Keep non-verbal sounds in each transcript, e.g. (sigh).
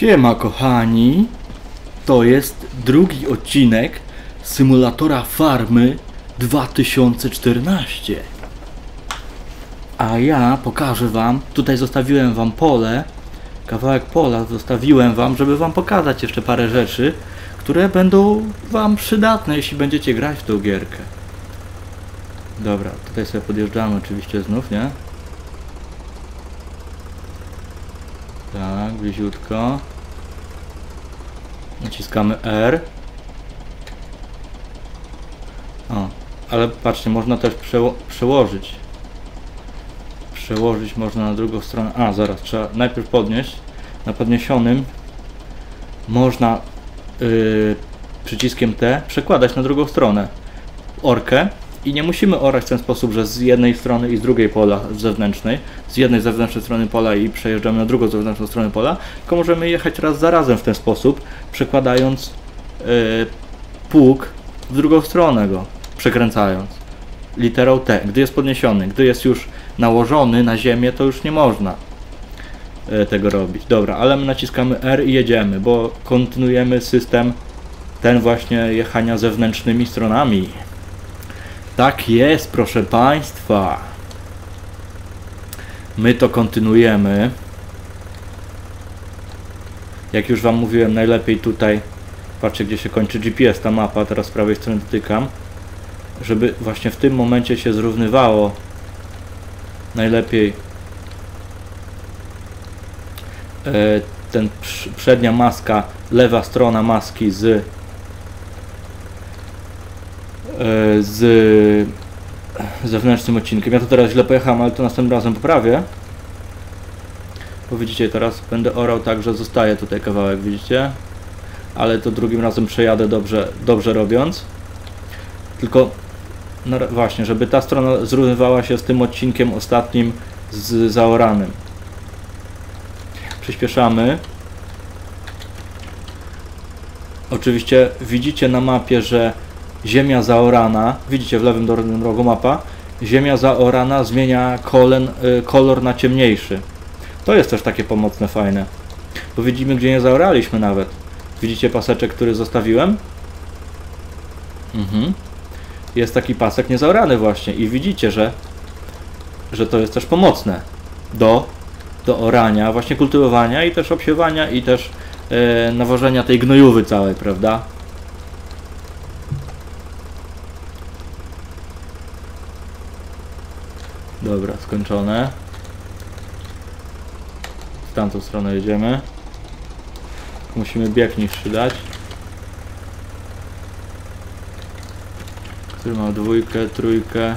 Siema kochani, to jest drugi odcinek symulatora farmy 2014. A ja pokażę wam, tutaj zostawiłem wam pole, kawałek pola zostawiłem wam, żeby wam pokazać jeszcze parę rzeczy, które będą wam przydatne, jeśli będziecie grać w tą gierkę. Dobra, tutaj sobie podjeżdżamy oczywiście znów, nie? Tak, bliziutko. Naciskamy R. O, ale patrzcie, można też przeło przełożyć. Przełożyć można na drugą stronę. A, zaraz, trzeba najpierw podnieść. Na podniesionym można yy, przyciskiem T przekładać na drugą stronę orkę i nie musimy orać w ten sposób, że z jednej strony i z drugiej pola zewnętrznej, z jednej zewnętrznej strony pola i przejeżdżamy na drugą zewnętrzną stronę pola, tylko możemy jechać raz za razem w ten sposób, przekładając yy, pług w drugą stronę go, przekręcając literą T, gdy jest podniesiony, gdy jest już nałożony na ziemię, to już nie można yy, tego robić. Dobra, ale my naciskamy R i jedziemy, bo kontynuujemy system ten właśnie jechania zewnętrznymi stronami. Tak jest, proszę Państwa. My to kontynuujemy. Jak już Wam mówiłem, najlepiej tutaj, patrzcie gdzie się kończy GPS, ta mapa, teraz z prawej strony dotykam, żeby właśnie w tym momencie się zrównywało najlepiej e, ten przednia maska, lewa strona maski z z zewnętrznym odcinkiem. Ja to teraz źle pojechałem, ale to następnym razem poprawię. Bo widzicie, teraz będę orał tak, że zostaje tutaj kawałek, widzicie? Ale to drugim razem przejadę dobrze, dobrze robiąc. Tylko no właśnie, żeby ta strona zrównywała się z tym odcinkiem ostatnim z zaoranym. Przyspieszamy. Oczywiście widzicie na mapie, że ziemia zaorana, widzicie w lewym dolnym rogu mapa, ziemia zaorana zmienia kolen, y, kolor na ciemniejszy. To jest też takie pomocne, fajne. Bo widzimy, gdzie nie zaoraliśmy nawet. Widzicie paseczek, który zostawiłem? Mhm. Jest taki pasek niezaorany właśnie i widzicie, że, że to jest też pomocne do, do orania, właśnie kultywowania i też obsiewania i też e, nawożenia tej gnojówy całej, prawda? Dobra, skończone. W tamtą stronę jedziemy. Musimy bieg niższy dać. Który ma dwójkę, trójkę.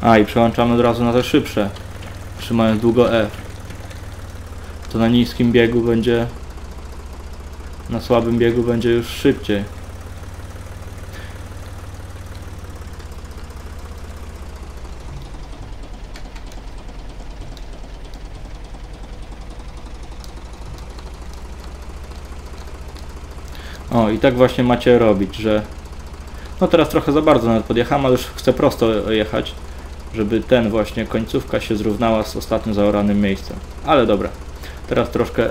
A i przełączamy od razu na te szybsze. Trzymając długo F. To na niskim biegu będzie... Na słabym biegu będzie już szybciej. O, i tak właśnie macie robić, że... No teraz trochę za bardzo nawet podjechałem, ale już chcę prosto jechać, żeby ten właśnie końcówka się zrównała z ostatnim zaoranym miejscem. Ale dobra, teraz troszkę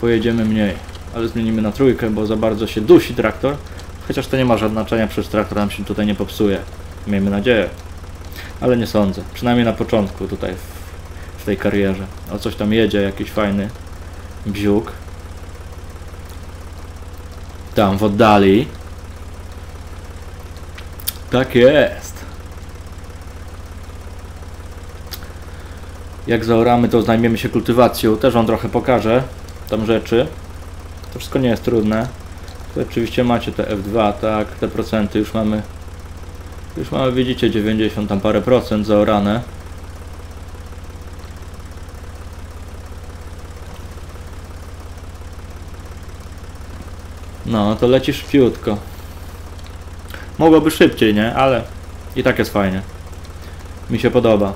pojedziemy mniej, ale zmienimy na trójkę, bo za bardzo się dusi traktor. Chociaż to nie ma żadnego znaczenia, przecież traktor nam się tutaj nie popsuje. Miejmy nadzieję. Ale nie sądzę. Przynajmniej na początku tutaj w, w tej karierze. O coś tam jedzie, jakiś fajny bziuk tam w oddali. Tak jest. Jak zaoramy, to zajmiemy się kultywacją. Też Wam trochę pokażę tam rzeczy. To wszystko nie jest trudne. Tu oczywiście macie te F2, tak, te procenty już mamy. Już mamy, widzicie, 90 tam parę procent zaorane. No, to leci szybciutko. Mogłoby szybciej, nie? Ale i tak jest fajnie. Mi się podoba.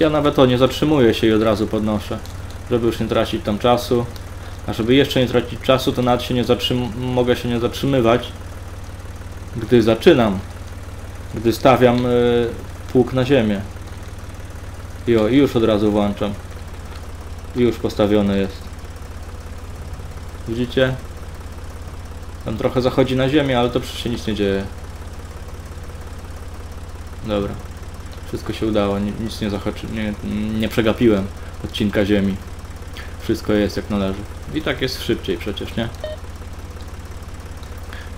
Ja nawet o nie zatrzymuję się i od razu podnoszę, żeby już nie tracić tam czasu. A żeby jeszcze nie tracić czasu, to nawet się nie mogę się nie zatrzymywać, gdy zaczynam. Gdy stawiam y, pług na ziemię. Jo, i już od razu włączam. I już postawiony jest. Widzicie? Tam trochę zachodzi na ziemię, ale to przecież się nic nie dzieje. Dobra. Wszystko się udało, ni- nic nie zahaczy, nie, nie przegapiłem odcinka ziemi. Wszystko jest jak należy. I tak jest szybciej przecież, nie?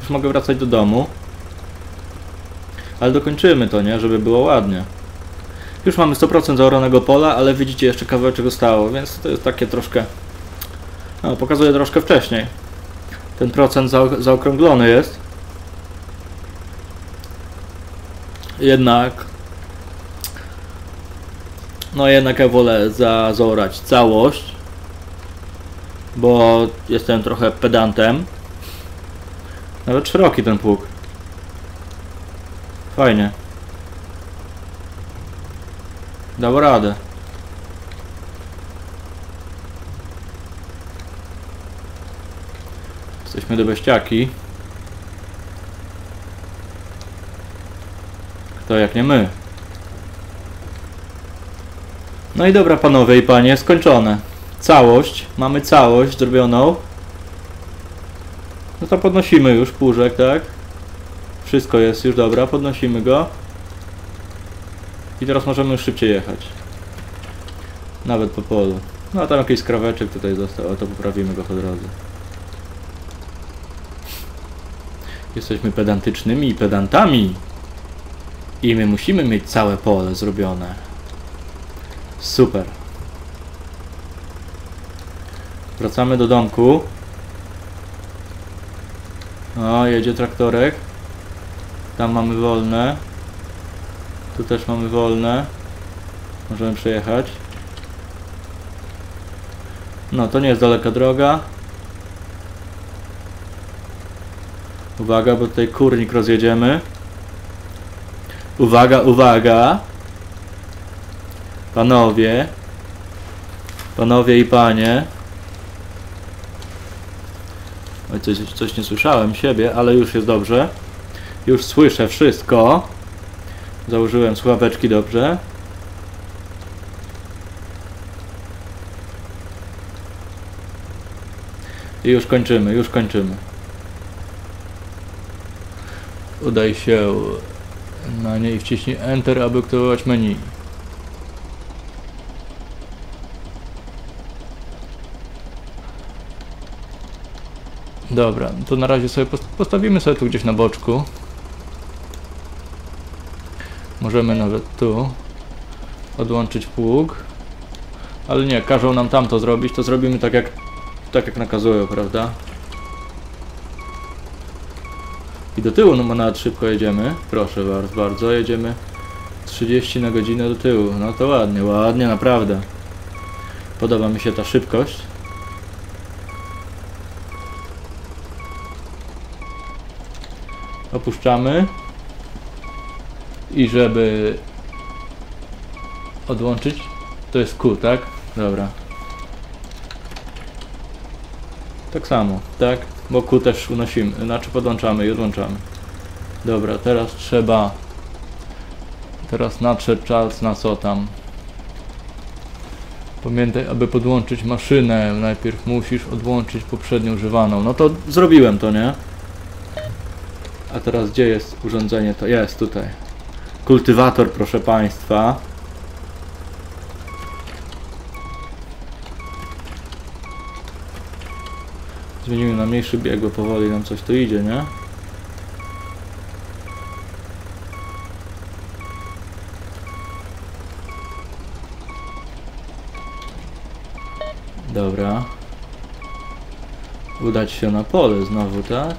Już mogę wracać do domu. Ale dokończymy to, nie? Żeby było ładnie. Już mamy 100% zaoranego pola, ale widzicie jeszcze kawałeczek zostało, więc to jest takie troszkę... No, pokazuję troszkę wcześniej. Ten procent zaok- zaokrąglony jest. Jednak... No jednak ja wolę za, zaorać całość. Bo jestem trochę pedantem. Nawet szeroki ten pług. Fajnie. Dał radę. Jesteśmy do beściaki. Kto jak nie my. No i dobra panowie i panie, skończone. Całość, mamy całość zrobioną. No to podnosimy już puszek, tak? Wszystko jest już dobra, podnosimy go. I teraz możemy już szybciej jechać. Nawet po polu. No a tam jakiś skraweczek tutaj został, a to poprawimy go po drodze. Jesteśmy pedantycznymi pedantami. I my musimy mieć całe pole zrobione. Super. Wracamy do domku. O, jedzie traktorek. Tam mamy wolne. Tu też mamy wolne. Możemy przejechać. No, to nie jest daleka droga. Uwaga, bo tutaj kurnik rozjedziemy. Uwaga, uwaga. Panowie. Panowie i panie. Oj, coś, coś nie słyszałem siebie, ale już jest dobrze. Już słyszę wszystko. Założyłem słuchaweczki dobrze. I już kończymy, już kończymy. Udaj się na niej wciśnij Enter, aby aktywować menu. Dobra, to na razie sobie post- postawimy sobie tu gdzieś na boczku. Możemy nawet tu odłączyć pług. Ale nie, każą nam tam to zrobić, to zrobimy tak jak, tak jak nakazują, prawda? I do tyłu, no nawet szybko jedziemy. Proszę bardzo, bardzo, jedziemy 30 na godzinę do tyłu. No to ładnie, ładnie, naprawdę. Podoba mi się ta szybkość. Opuszczamy. I żeby odłączyć, to jest Q, tak? Dobra. Tak samo, tak? Bo Q też unosimy, znaczy podłączamy i odłączamy. Dobra, teraz trzeba teraz nadszedł czas na co tam Pamiętaj, aby podłączyć maszynę, najpierw musisz odłączyć poprzednio używaną. No to zrobiłem to, nie? A teraz gdzie jest urządzenie? To jest tutaj. Kultywator, proszę Państwa. Zmienimy na mniejszy bieg, bo powoli nam coś tu idzie, nie? Dobra. Udać się na pole znowu, tak?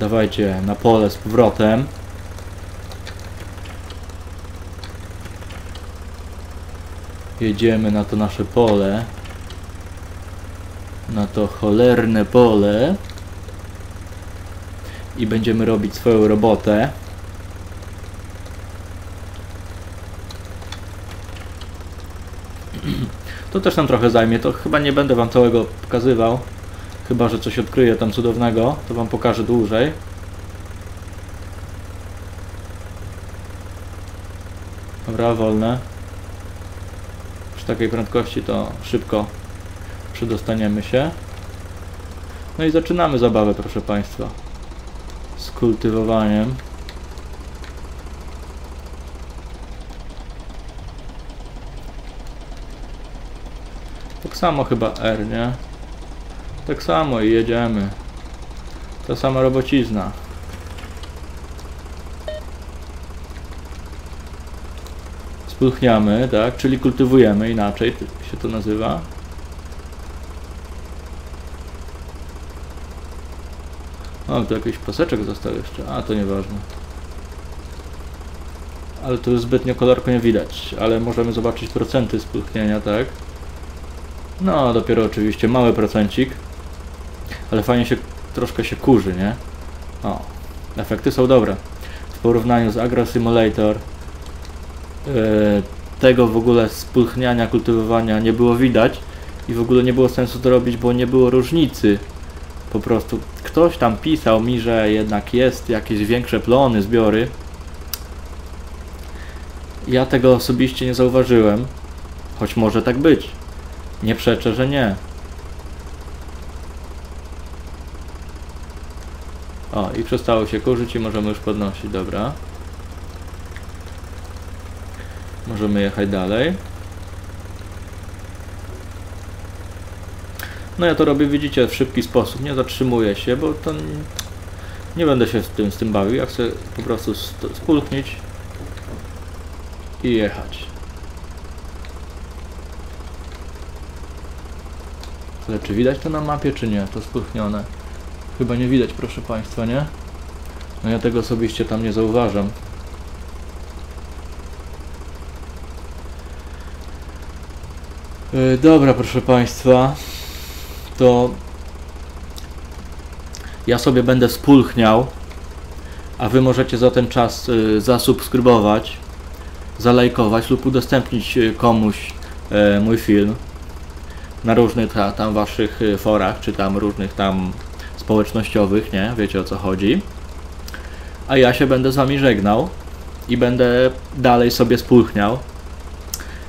Dawajcie na pole z powrotem. Jedziemy na to nasze pole. Na to cholerne pole. I będziemy robić swoją robotę. (clears throat) To też nam trochę zajmie, to chyba nie będę wam całego pokazywał. Chyba, że coś odkryję tam cudownego, to wam pokażę dłużej. Dobra, wolne. Przy takiej prędkości to szybko przedostaniemy się. No i zaczynamy zabawę, proszę Państwa. Z kultywowaniem. Tak samo chyba R, nie? Tak samo i jedziemy. Ta sama robocizna. Spulchniamy, tak? Czyli kultywujemy inaczej się to nazywa. O, tu jakiś paseczek został jeszcze. A, to nieważne. Ale tu zbytnio kolorku nie widać, ale możemy zobaczyć procenty spulchnienia, tak? No, dopiero oczywiście mały procencik. Ale fajnie się, troszkę się kurzy, nie? O, efekty są dobre. W porównaniu z Agro Simulator tego w ogóle spulchniania, kultywowania nie było widać i w ogóle nie było sensu to robić, bo nie było różnicy. Po prostu ktoś tam pisał mi, że jednak jest jakieś większe plony, zbiory. Ja tego osobiście nie zauważyłem, choć może tak być. Nie przeczę, że nie. O, i przestało się kurzyć i możemy już podnosić, dobra. Możemy jechać dalej. No ja to robię, widzicie, w szybki sposób, nie zatrzymuję się, bo to nie, będę się z tym, z tym bawił. Ja chcę po prostu spulchnić i jechać. Ale czy widać to na mapie, czy nie? To spulchnione. Chyba nie widać, proszę Państwa, nie? No ja tego osobiście tam nie zauważam. Yy, dobra, proszę Państwa. To ja sobie będę spulchniał, a Wy możecie za ten czas y, zasubskrybować, zalajkować lub udostępnić y, komuś mój film na różnych ta, tam Waszych forach, czy tam różnych tam społecznościowych, nie? Wiecie o co chodzi. A ja się będę z Wami żegnał i będę dalej sobie spulchniał.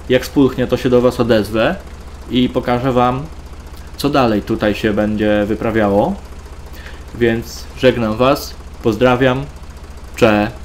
Jak spulchnie, to się do Was odezwę i pokażę Wam, co dalej tutaj się będzie wyprawiało. Więc żegnam Was, pozdrawiam, cześć.